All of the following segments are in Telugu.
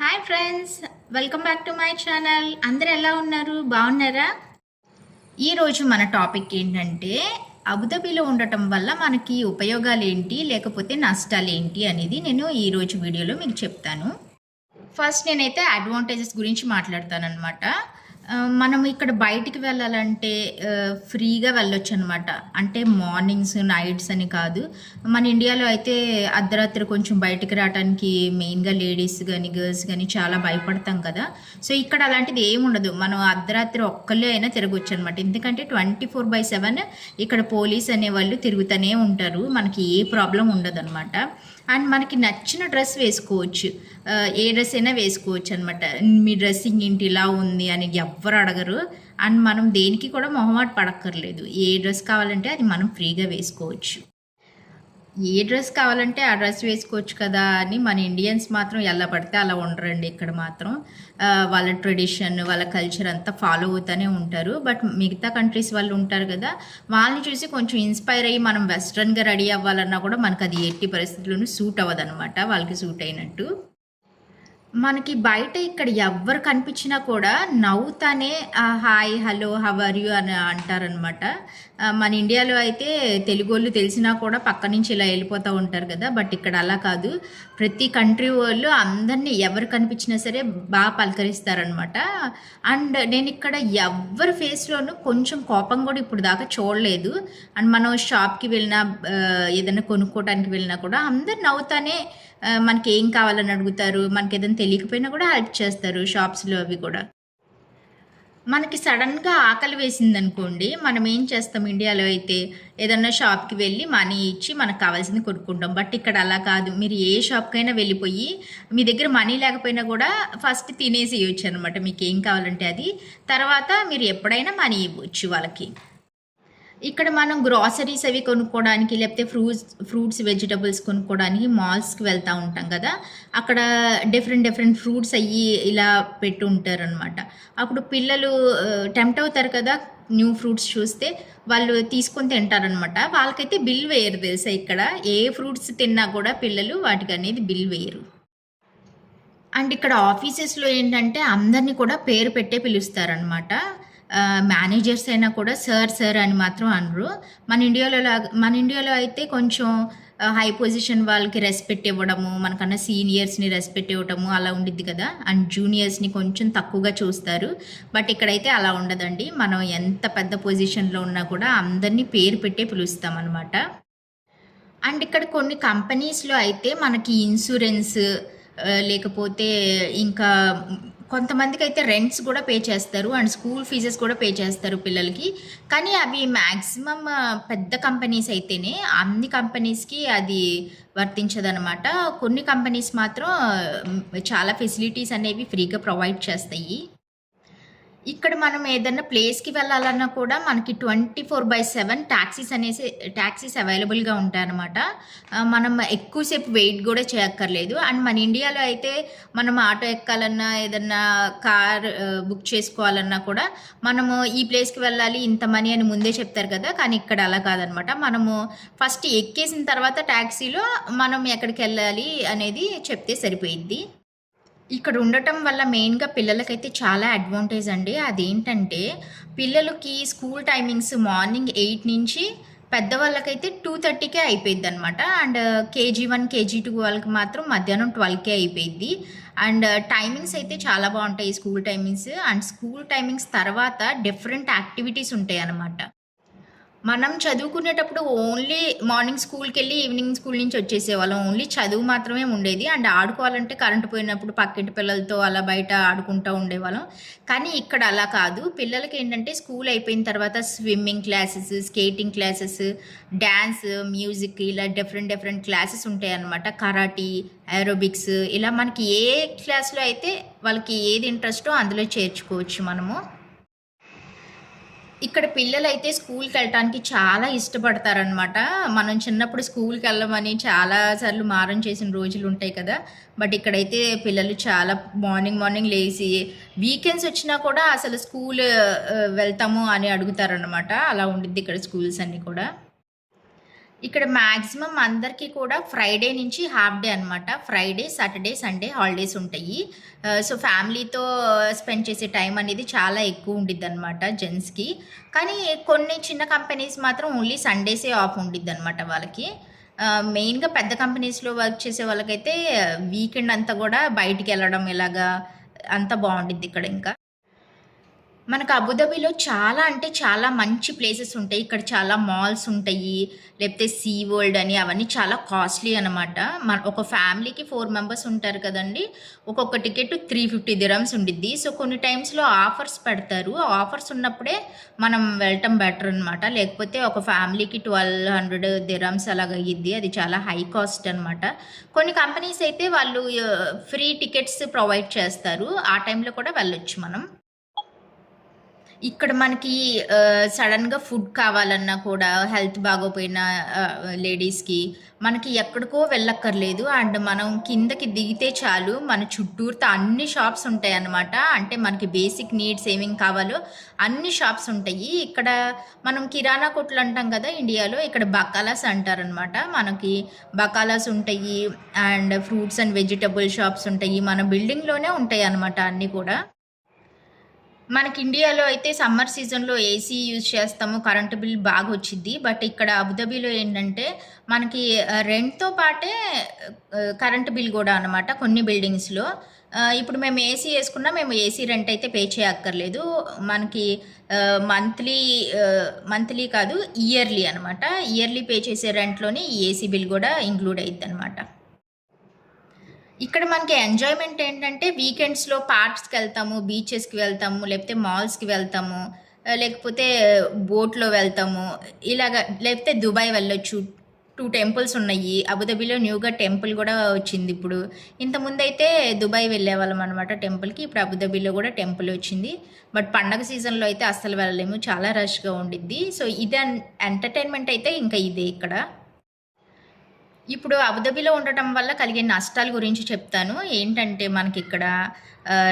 Hi friends welcome back to my channel. అందరు ఎలా ఉన్నారు? బాగున్నారా? ఈరోజు మన టాపిక్ ఏంటంటే అబుదాబిలో ఉండటం వల్ల మనకి ఉపయోగాలు ఏంటి లేకపోతే నష్టాలు ఏంటి అనేది నేను ఈరోజు వీడియోలో మీకు చెప్తాను. ఫస్ట్ నేనైతే అడ్వాంటేజెస్ గురించి మాట్లాడతానమాట మనం ఇక్కడ బయటికి వెళ్ళాలంటే ఫ్రీగా వెళ్ళొచ్చు అనమాట అంటే మార్నింగ్స్ నైట్స్ అని కాదు. మన ఇండియాలో అయితే అర్ధరాత్రి కొంచెం బయటికి రావడానికి మెయిన్గా లేడీస్ కానీ గర్ల్స్ కానీ చాలా భయపడతాం కదా. సో ఇక్కడ అలాంటిది ఏమి ఉండదు. మనం అర్ధరాత్రి ఒక్కళ్ళే అయినా తిరగొచ్చు అనమాట ఎందుకంటే ట్వంటీ ఫోర్ బై సెవెన్ ఇక్కడ పోలీస్ అనేవాళ్ళు తిరుగుతూనే ఉంటారు. మనకి ఏ ప్రాబ్లం ఉండదు అనమాట అండ్ మనకి నచ్చిన డ్రెస్ వేసుకోవచ్చు. ఏ డ్రెస్ అయినా వేసుకోవచ్చు అనమాట మీ డ్రెస్సింగ్ ఏంటి ఇలా ఉంది అని ఎవ్వరు అడగరు. అండ్ మనం దేనికి కూడా మొహమాట పడక్కర్లేదు. ఏ డ్రెస్ కావాలంటే అది మనం ఫ్రీగా వేసుకోవచ్చు. ఏ డ్రెస్ కావాలంటే ఆ డ్రెస్ వేసుకోవచ్చు కదా అని మన ఇండియన్స్ మాత్రం ఎలా పడితే అలా ఉండరండి ఇక్కడ మాత్రం. వాళ్ళ ట్రెడిషన్ వాళ్ళ కల్చర్ అంతా ఫాలో అవుతూనే ఉంటారు. బట్ మిగతా కంట్రీస్ వాళ్ళు ఉంటారు కదా వాళ్ళని చూసి కొంచెం ఇన్స్పైర్ అయ్యి మనం వెస్ట్రన్గా రెడీ అవ్వాలన్నా కూడా మనకు అది ఎట్టి పరిస్థితుల్లోనూ సూట్ అవ్వదనమాట వాళ్ళకి సూట్ అయినట్టు. మనకి బయట ఇక్కడ ఎవరు కనిపించినా కూడా నవ్వుతానే hi hello how are you అని అంటారనమాట మన ఇండియాలో అయితే తెలుగు వాళ్ళు తెలిసినా కూడా పక్క నుంచి ఇలా వెళ్ళిపోతూ ఉంటారు కదా బట్ ఇక్కడ అలా కాదు. ప్రతి కంట్రీ వాళ్ళు అందరినీ ఎవరు కనిపించినా సరే బాగా పలకరిస్తారనమాట అండ్ నేను ఇక్కడ ఎవరి ఫేస్లోనూ కొంచెం కోపం కూడా ఇప్పుడు దాకా చూడలేదు. అండ్ మనం షాప్కి వెళ్ళినా ఏదైనా కొనుక్కోవడానికి వెళ్ళినా కూడా అందరు నవ్వుతానే మనకి ఏం కావాలని అడుగుతారు మనకి ఏదైనా తెలియకపోయినా కూడా హెల్ప్ చేస్తారు షాప్స్లో అవి కూడా. మనకి సడన్గా ఆకలి వేసింది అనుకోండి మనం ఏం చేస్తాం ఇండియాలో అయితే? ఏదన్నా షాప్కి వెళ్ళి మనీ ఇచ్చి మనకు కావాల్సింది కొనుక్కుంటాం. బట్ ఇక్కడ అలా కాదు. మీరు ఏ షాప్కైనా వెళ్ళిపోయి మీ దగ్గర మనీ లేకపోయినా కూడా ఫస్ట్ తినేసి ఇవ్వచ్చు అనమాట మీకు ఏం కావాలంటే అది. తర్వాత మీరు ఎప్పుడైనా మనీ ఇవ్వచ్చు వాళ్ళకి. ఇక్కడ మనం గ్రాసరీస్ అవి కొనుక్కోవడానికి లేకపోతే ఫ్రూట్స్ ఫ్రూట్స్ వెజిటబుల్స్ కొనుక్కోవడానికి మాల్స్కి వెళ్తూ ఉంటాం కదా. అక్కడ డిఫరెంట్ డిఫరెంట్ ఫ్రూట్స్ అయ్యి ఇలా పెట్టి ఉంటారు అనమాట అప్పుడు పిల్లలు టెంప్ట్ అవుతారు కదా న్యూ ఫ్రూట్స్ చూస్తే వాళ్ళు తీసుకొని తింటారనమాట వాళ్ళకైతే బిల్ వేయరు తెలుసా ఇక్కడ? ఏ ఫ్రూట్స్ తిన్నా కూడా పిల్లలు వాటికి అనేది బిల్ వేయరు. అండ్ ఇక్కడ ఆఫీసెస్లో ఏంటంటే అందరినీ కూడా పేరు పెట్టే పిలుస్తారనమాట మేనేజర్స్ అయినా కూడా సార్ సార్ అని మాత్రం అనరు. మన ఇండియాలో మన ఇండియాలో అయితే కొంచెం హై పొజిషన్ వాళ్ళకి రెస్పెక్ట్ ఇవ్వడము మనకన్నా సీనియర్స్ని రెస్పెక్ట్ ఇవ్వడము అలా ఉండిద్ది కదా. అండ్ జూనియర్స్ని కొంచెం తక్కువగా చూస్తారు. బట్ ఇక్కడైతే అలా ఉండదండి. మనం ఎంత పెద్ద పొజిషన్లో ఉన్నా కూడా అందరినీ పేరు పెట్టే పిలుస్తాం అనమాట అండ్ ఇక్కడ కొన్ని కంపెనీస్లో అయితే మనకి ఇన్సూరెన్స్ లేకపోతే ఇంకా కొంతమందికి అయితే రెంట్స్ కూడా పే చేస్తారు అండ్ స్కూల్ ఫీజెస్ కూడా పే చేస్తారు పిల్లలకి. కానీ అవి మ్యాక్సిమం పెద్ద కంపెనీస్ అయితేనే అన్ని కంపెనీస్కి అది వర్తించదనమాట కొన్ని కంపెనీస్ మాత్రం చాలా ఫెసిలిటీస్ అనేవి ఫ్రీగా ప్రొవైడ్ చేస్తాయి. ఇక్కడ మనం ఏదైనా ప్లేస్కి వెళ్ళాలన్నా కూడా మనకి twenty four by seven taxis అనేసి ట్యాక్సీస్ అవైలబుల్గా ఉంటాయన్నమాట. మనం ఎక్కువసేపు వెయిట్ కూడా చేయక్కర్లేదు. అండ్ మన ఇండియాలో అయితే మనం ఆటో ఎక్కాలన్నా ఏదన్నా కార్ బుక్ చేసుకోవాలన్నా కూడా మనము ఈ ప్లేస్కి వెళ్ళాలి ఇంత మనీ అని ముందే చెప్తారు కదా. కానీ ఇక్కడ అలా కాదనమాట మనము ఫస్ట్ ఎక్కేసిన తర్వాత ట్యాక్సీలో మనం ఎక్కడికి వెళ్ళాలి అనేది చెప్తే సరిపోయిద్ది. ఇక్కడ ఉండటం వల్ల మెయిన్గా పిల్లలకైతే చాలా అడ్వాంటేజ్ అండి. అదేంటంటే పిల్లలకి స్కూల్ టైమింగ్స్ మార్నింగ్ ఎయిట్ నుంచి పెద్దవాళ్ళకైతే టూ థర్టీకే అయిపోయింది అనమాట and KG one KG two వాళ్ళకి మాత్రం మధ్యాహ్నం ట్వెల్వ్కే అయిపోయింది అండ్ టైమింగ్స్ అయితే చాలా బాగుంటాయి school timings. And school timings తర్వాత డిఫరెంట్ యాక్టివిటీస్ ఉంటాయి అన్నమాట మనం చదువుకునేటప్పుడు ఓన్లీ మార్నింగ్ స్కూల్కి వెళ్ళి ఈవినింగ్ స్కూల్ నుంచి వచ్చేసేవాళ్ళం. ఓన్లీ చదువు మాత్రమే ఉండేది. అండ్ ఆడుకోవాలంటే కరెంట్ పోయినప్పుడు పక్కింటి పిల్లలతో అలా బయట ఆడుకుంటూ ఉండేవాళ్ళం. కానీ ఇక్కడ అలా కాదు. పిల్లలకి ఏంటంటే స్కూల్ అయిపోయిన తర్వాత swimming classes skating classes dance music ఇలా డిఫరెంట్ డిఫరెంట్ క్లాసెస్ ఉంటాయి అన్నమాట. కరాటీ ఏరోబిక్స్ ఇలా మనకి ఏ క్లాస్లో అయితే వాళ్ళకి ఏది ఇంట్రెస్టో అందులో చేర్చుకోవచ్చు మనము. ఇక్కడ పిల్లలు అయితే స్కూల్కి వెళ్ళటానికి చాలా ఇష్టపడతారనమాట మనం చిన్నప్పుడు స్కూల్కి వెళ్ళమని చాలా సార్లు మారం చేసిన రోజులు ఉంటాయి కదా. బట్ ఇక్కడైతే పిల్లలు చాలా మార్నింగ్ మార్నింగ్ లేచి వీకెండ్స్ వచ్చినా కూడా అసలు స్కూల్ వెళ్తాము అని అడుగుతారనమాట అలా ఉండిద్ది ఇక్కడ స్కూల్స్ అన్నీ కూడా. ఇక్కడ మ్యాక్సిమం అందరికీ కూడా ఫ్రైడే నుంచి హాఫ్ డే అనమాట ఫ్రైడే సాటర్డే సండే హాలిడేస్ ఉంటాయి. సో ఫ్యామిలీతో స్పెండ్ చేసే టైం అనేది చాలా ఎక్కువ ఉండిద్ది అనమాట జెంట్స్కి. కానీ కొన్ని చిన్న కంపెనీస్ మాత్రం ఓన్లీ సండేసే ఆఫ్ ఉండిద్ది అనమాట వాళ్ళకి మెయిన్గా పెద్ద కంపెనీస్లో వర్క్ చేసే వాళ్ళకైతే వీకెండ్ అంతా కూడా బయటికి వెళ్ళడం ఇలాగా అంత బాగుండిద్ది ఇక్కడ ఇంకా. మనకు అబుదాబిలో చాలా అంటే చాలా మంచి ప్లేసెస్ ఉంటాయి. ఇక్కడ చాలా మాల్స్ ఉంటాయి. లేకపోతే సీ వరల్డ్ అని అవన్నీ చాలా కాస్ట్లీ అనమాట మన ఒక ఫ్యామిలీకి ఫోర్ మెంబర్స్ ఉంటారు కదండి. ఒక్కొక్క టికెట్ త్రీ ఫిఫ్టీ దిరమ్స్ ఉండిద్ది. సో కొన్ని టైమ్స్లో ఆఫర్స్ పెడతారు. ఆఫర్స్ ఉన్నప్పుడే మనం వెళ్ళటం బెటర్ అనమాట లేకపోతే ఒక ఫ్యామిలీకి ట్వెల్వ్ హండ్రెడ్ దిరమ్స్ అలాగ అయ్యిద్ది అది చాలా హై కాస్ట్ అనమాట కొన్ని కంపెనీస్ అయితే వాళ్ళు ఫ్రీ టికెట్స్ ప్రొవైడ్ చేస్తారు. ఆ టైంలో కూడా వెళ్ళొచ్చు మనం. ఇక్కడ మనకి సడన్గా ఫుడ్ కావాలన్నా కూడా హెల్త్ బాగోపోయిన లేడీస్కి మనకి ఎక్కడికో వెళ్ళక్కర్లేదు. అండ్ మనం కిందకి దిగితే చాలు మన చుట్టూరుతో అన్ని షాప్స్ ఉంటాయి అన్నమాట అంటే మనకి బేసిక్ నీడ్స్ ఏమేమి కావాలో అన్ని షాప్స్ ఉంటాయి. ఇక్కడ మనం కిరాణా కొట్లు అంటాం కదా ఇండియాలో ఇక్కడ బకాలాస్ అంటారనమాట మనకి బకాలాస్ ఉంటాయి. And fruits and vegetable shops ఉంటాయి. మన బిల్డింగ్లోనే ఉంటాయి అన్నమాట అన్నీ కూడా. మనకి ఇండియాలో అయితే సమ్మర్ సీజన్లో ఏసీ యూజ్ చేస్తాము కరెంటు బిల్ బాగా వచ్చింది బట్ ఇక్కడ అబుదాబీలో ఏంటంటే మనకి రెంట్తో పాటే కరెంటు బిల్ కూడా అనమాట కొన్ని బిల్డింగ్స్లో. ఇప్పుడు మేము ఏసీ వేసుకున్నా మేము ఏసీ రెంట్ అయితే పే చేయక్కర్లేదు. మనకి మంత్లీ మంత్లీ కాదు ఇయర్లీ అనమాట ఇయర్లీ పే చేసే రెంట్లోనే ఈ ఏసీ బిల్ కూడా ఇంక్లూడ్ అయ్యిద్ది అనమాట ఇక్కడ మనకి ఎంజాయ్మెంట్ ఏంటంటే వీకెండ్స్లో పార్క్స్కి వెళ్తాము బీచెస్కి వెళ్తాము లేకపోతే మాల్స్కి వెళ్తాము లేకపోతే బోట్లో వెళ్తాము. ఇలాగ లేకపోతే దుబాయ్ వెళ్ళొచ్చు. టూ టెంపుల్స్ ఉన్నాయి. అబుదాబిలో న్యూగా టెంపుల్ కూడా వచ్చింది ఇప్పుడు. ఇంతకుముందు అయితే దుబాయ్ వెళ్ళేవాళ్ళం అనమాట టెంపుల్కి ఇప్పుడు అబుదాబిలో కూడా టెంపుల్ వచ్చింది. బట్ పండగ సీజన్లో అయితే అస్సలు వెళ్ళలేము. చాలా రష్గా ఉండిద్ది. సో ఇది ఎంటర్టైన్మెంట్ అయితే ఇంకా ఇదే ఇక్కడ. ఇప్పుడు అబుదాబిలో ఉండటం వల్ల కలిగే నష్టాల గురించి చెప్తాను. ఏంటంటే మనకి ఇక్కడ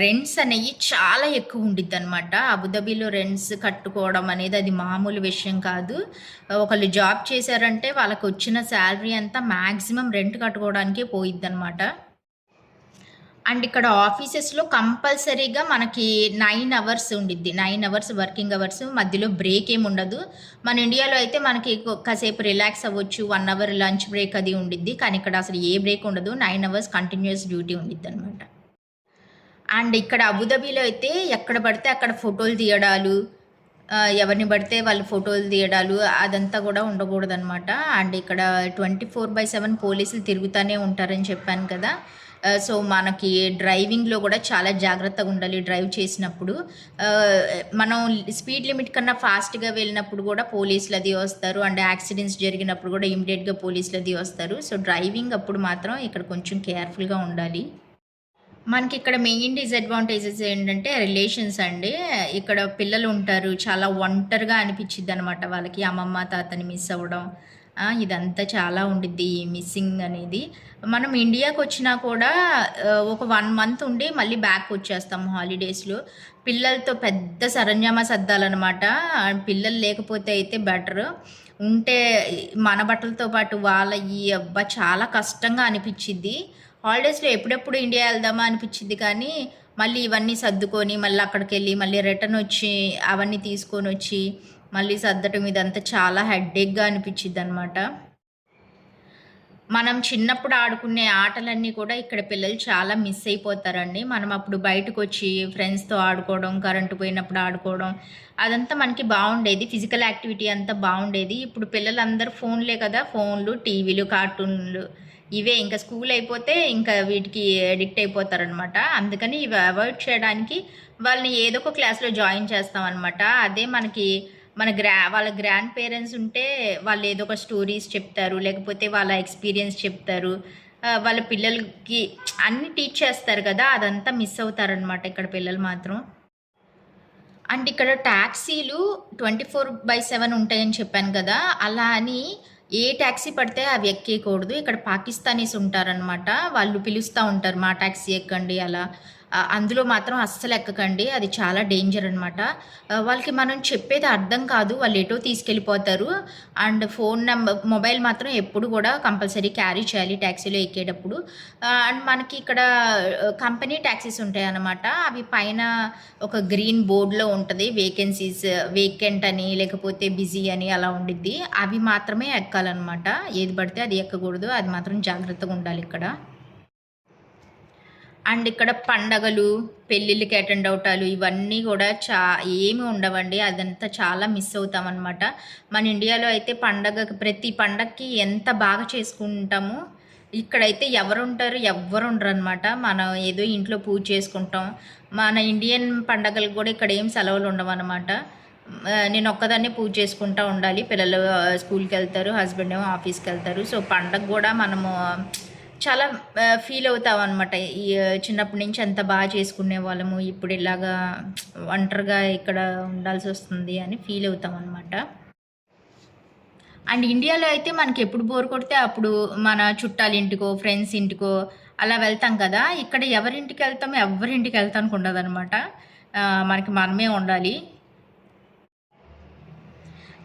రెంట్స్ అనేవి చాలా ఎక్కువ ఉండిద్ది అనమాట అబుదాబిలో రెంట్స్ కట్టుకోవడం అనేది అది మామూలు విషయం కాదు. ఒకళ్ళు జాబ్ చేశారంటే వాళ్ళకి వచ్చిన శాలరీ అంతా మ్యాక్సిమం రెంట్ కట్టుకోవడానికే పోయిద్ది అనమాట అండ్ ఇక్కడ ఆఫీసెస్లో కంపల్సరీగా మనకి నైన్ అవర్స్ ఉండిద్ది. నైన్ అవర్స్ వర్కింగ్ అవర్స్ మధ్యలో బ్రేక్ ఏమి ఉండదు. మన ఇండియాలో అయితే మనకి కాసేపు రిలాక్స్ అవ్వచ్చు. వన్ అవర్ లంచ్ బ్రేక్ అది ఉండిద్ది. కానీ ఇక్కడ అసలు ఏ బ్రేక్ ఉండదు. నైన్ అవర్స్ కంటిన్యూస్ డ్యూటీ ఉండిద్ది అనమాట అండ్ ఇక్కడ అబుదాబీలో అయితే ఎక్కడ పడితే అక్కడ ఫోటోలు తీయడాలు ఎవరిని పడితే వాళ్ళు ఫోటోలు తీయడాలు అదంతా కూడా ఉండకూడదు అనమాట అండ్ ఇక్కడ ట్వంటీ ఫోర్ బై సెవెన్ పోలీసులు తిరుగుతూనే ఉంటారని చెప్పాను కదా. Uh, సో మనకి డ్రైవింగ్లో కూడా చాలా జాగ్రత్తగా ఉండాలి డ్రైవ్ చేసినప్పుడు. Uh, మనం స్పీడ్ లిమిట్ కన్నా ఫాస్ట్గా వెళ్ళినప్పుడు కూడా పోలీసులు అది వస్తారు. అండ్ యాక్సిడెంట్స్ జరిగినప్పుడు కూడా ఇమీడియట్గా పోలీసులు అది వస్తారు. సో డ్రైవింగ్ అప్పుడు మాత్రం ఇక్కడ కొంచెం కేర్ఫుల్గా ఉండాలి. మనకి ఇక్కడ మెయిన్ డిసడ్వాంటేజెస్ ఏంటంటే రిలేషన్స్ అండి. ఇక్కడ పిల్లలు ఉంటారు. చాలా ఒంటరిగా అనిపించిద్ది అనమాట వాళ్ళకి. అమ్మమ్మ తాతని మిస్ అవ్వడం. ఇదంతా చాలా ఉండిద్ది ఈ మిస్సింగ్ అనేది. మనం ఇండియాకి వచ్చినా కూడా ఒక వన్ మంత్ ఉండి మళ్ళీ బ్యాక్ వచ్చేస్తాం హాలిడేస్లో పిల్లలతో పెద్ద సరంజామా సర్దాలన్నమాట. పిల్లలు లేకపోతే అయితే బెటర్ ఉంటే మన బట్టలతో పాటు వాళ్ళ ఈ అబ్బా చాలా కష్టంగా అనిపించింది హాలిడేస్లో ఎప్పుడెప్పుడు ఇండియా వెళ్దామా అనిపించింది కానీ మళ్ళీ ఇవన్నీ సర్దుకొని మళ్ళీ అక్కడికి వెళ్ళి మళ్ళీ రిటర్న్ వచ్చి అవన్నీ తీసుకొని వచ్చి మళ్ళీ సర్దటం ఇదంతా చాలా హెడ్ఏక్గా అనిపించింది అనమాట మనం చిన్నప్పుడు ఆడుకునే ఆటలన్నీ కూడా ఇక్కడ పిల్లలు చాలా మిస్ అయిపోతారండి. మనం అప్పుడు బయటకు వచ్చి ఫ్రెండ్స్తో ఆడుకోవడం కరెంటు పోయినప్పుడు ఆడుకోవడం అదంతా మనకి బాగుండేది ఫిజికల్ యాక్టివిటీ అంతా బాగుండేది ఇప్పుడు పిల్లలందరూ ఫోన్లే కదా. ఫోన్లు టీవీలు కార్టూన్లు ఇవే. ఇంకా స్కూల్ అయిపోతే ఇంకా వీటికి అడిక్ట్ అయిపోతారనమాట అందుకని ఇవి అవాయిడ్ చేయడానికి వాళ్ళని ఏదో ఒక క్లాస్లో జాయిన్ చేస్తాం అనమాట అదే మనకి మన గ్రా వాళ్ళ గ్రాండ్ పేరెంట్స్ ఉంటే వాళ్ళు ఏదో ఒక స్టోరీస్ చెప్తారు లేకపోతే వాళ్ళ ఎక్స్పీరియన్స్ చెప్తారు. వాళ్ళ పిల్లలకి అన్ని టీచ్ చేస్తారు కదా అదంతా మిస్ అవుతారనమాట ఇక్కడ పిల్లలు మాత్రం. అండ్ ఇక్కడ ట్యాక్సీలు ట్వంటీ ఫోర్ బై సెవెన్ ఉంటాయని చెప్పాను కదా అలా అని ఏ ట్యాక్సీ పడితే అవి ఎక్కేయకూడదు. ఇక్కడ పాకిస్తానీస్ ఉంటారనమాట వాళ్ళు పిలుస్తూ ఉంటారు మా ట్యాక్సీ ఎక్కండి అలా. అందులో మాత్రం అస్సలు ఎక్కకండి. అది చాలా డేంజర్ అనమాట వాళ్ళకి మనం చెప్పేది అర్థం కాదు. వాళ్ళు ఎటో తీసుకెళ్ళిపోతారు. అండ్ ఫోన్ నెంబర్ మొబైల్ మాత్రం ఎప్పుడు కూడా కంపల్సరీ క్యారీ చేయాలి ట్యాక్సీలో ఎక్కేటప్పుడు. అండ్ మనకి ఇక్కడ కంపెనీ ట్యాక్సీస్ ఉంటాయి అన్నమాట. అవి పైన ఒక గ్రీన్ బోర్డులో ఉంటుంది. వేకెన్సీస్ వేకెంట్ అని లేకపోతే బిజీ అని అలా ఉండిద్ది. అవి మాత్రమే ఎక్కాలన్నమాట. ఏది పడితే అది ఎక్కకూడదు. అది మాత్రం జాగ్రత్తగా ఉండాలి ఇక్కడ. అండ్ ఇక్కడ పండగలు పెళ్ళిళ్ళకి అటెండ్ అవటాలు ఇవన్నీ కూడా చా ఏమి ఉండవండి. అదంతా చాలా మిస్ అవుతామన్నమాట. మన ఇండియాలో అయితే పండగ ప్రతి పండగకి ఎంత బాగా చేసుకుంటామో ఇక్కడైతే ఎవరు ఉంటారు ఎవ్వరు ఉండరు అనమాట మనం ఏదో ఇంట్లో పూజ చేసుకుంటాం. మన ఇండియన్ పండగలకు కూడా ఇక్కడ ఏం సెలవులు ఉండవన్నమాట. నేను ఒక్కదాన్నే పూజ చేసుకుంటూ ఉండాలి. పిల్లలు స్కూల్కి వెళ్తారు హస్బెండ్ ఏమో ఆఫీస్కి వెళ్తారు. సో పండగ కూడా మనము చాలా ఫీల్ అవుతాం అనమాట ఈ చిన్నప్పటి నుంచి అంత బాగా చేసుకునే వాళ్ళము ఇప్పుడు ఇలాగా ఒంటరిగా ఇక్కడ ఉండాల్సి వస్తుంది అని ఫీల్ అవుతాం అనమాట అండ్ ఇండియాలో అయితే మనకి ఎప్పుడు బోర్ కొడితే అప్పుడు మన చుట్టాల ఇంటికో ఫ్రెండ్స్ ఇంటికో అలా వెళ్తాం కదా. ఇక్కడ ఎవరింటికి వెళ్తామో ఎవరింటికి వెళ్తానికి ఉండదు అనమాట మనకి మనమే ఉండాలి.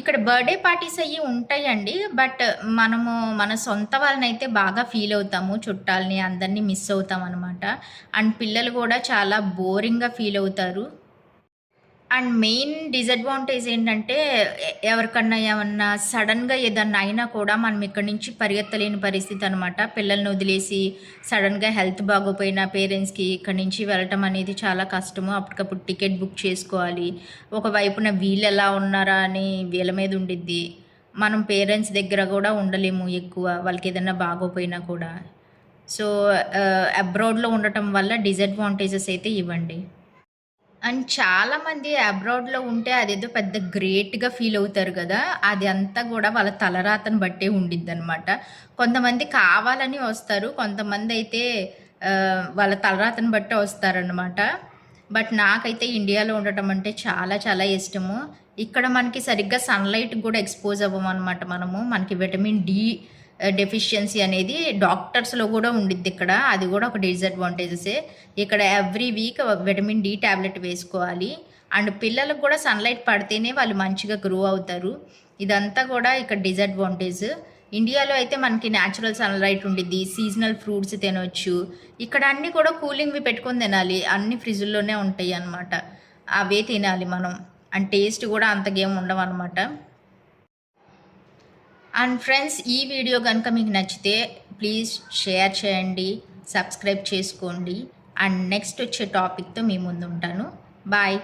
ఇక్కడ బర్త్డే పార్టీస్ అయ్యి ఉంటాయండి బట్ మనము మన సొంత వాళ్ళని అయితే బాగా ఫీల్ అవుతాము చుట్టాలని అందరినీ మిస్ అవుతాం అనమాట అండ్ పిల్లలు కూడా చాలా బోరింగ్గా ఫీల్ అవుతారు. అండ్ మెయిన్ డిసడ్వాంటేజ్ ఏంటంటే ఎవరికన్నా ఏమన్నా సడన్గా ఏదన్నా అయినా కూడా మనం ఇక్కడి నుంచి పరిగెత్తలేని పరిస్థితి అనమాట పిల్లల్ని వదిలేసి సడన్గా హెల్త్ బాగోపోయిన పేరెంట్స్కి ఇక్కడి నుంచి వెళ్ళటం అనేది చాలా కష్టము. అప్పటికప్పుడు టికెట్ బుక్ చేసుకోవాలి. ఒకవైపున వీళ్ళు ఎలా ఉన్నారా అని వీళ్ళ మీద ఉండిద్ది. మనం పేరెంట్స్ దగ్గర కూడా ఉండలేము ఎక్కువ. వాళ్ళకి ఏదైనా బాగోపోయినా కూడా. సో అబ్రాడ్లో ఉండటం వల్ల డిసడ్వాంటేజెస్ అయితే ఇవ్వండి. అండ్ చాలామంది అబ్రాడ్లో ఉంటే అదేదో పెద్ద గ్రేట్గా ఫీల్ అవుతారు కదా అది అంతా కూడా వాళ్ళ తలరాతను బట్టే ఉండిద్ది అనమాట కొంతమంది కావాలని వస్తారు కొంతమంది అయితే వాళ్ళ తలరాతను బట్టే వస్తారనమాట బట్ నాకైతే ఇండియాలో ఉండటం అంటే చాలా చాలా ఇష్టము. ఇక్కడ మనకి సరిగ్గా సన్లైట్ కూడా ఎక్స్పోజ్ అవ్వమనమాట మనము. మనకి విటమిన్ డి డెఫిషియన్సీ అనేది డాక్టర్స్లో కూడా ఉండిద్ది ఇక్కడ. అది కూడా ఒక డిసడ్వాంటేజెసే ఇక్కడ every week vitamin D tablet వేసుకోవాలి. అండ్ పిల్లలకు కూడా సన్లైట్ పడితేనే వాళ్ళు మంచిగా గ్రో అవుతారు. ఇదంతా కూడా ఇక్కడ డిసడ్వాంటేజ్ ఇండియాలో అయితే మనకి న్యాచురల్ సన్లైట్ ఉండిద్ది. సీజనల్ ఫ్రూట్స్ తినొచ్చు. ఇక్కడ అన్నీ కూడా కూలింగ్వి పెట్టుకొని తినాలి. అన్ని ఫ్రిడ్జ్లోనే ఉంటాయి అన్నమాట. అవే తినాలి మనం. అండ్ టేస్ట్ కూడా అంతగేం ఉండవు అనమాట అండ్ ఫ్రెండ్స్ ఈ వీడియో కనుక మీకు నచ్చితే ప్లీజ్ షేర్ చేయండి సబ్స్క్రైబ్ చేసుకోండి. అండ్ నెక్స్ట్ వచ్చే టాపిక్తో మీ ముందు ఉంటాను బాయ్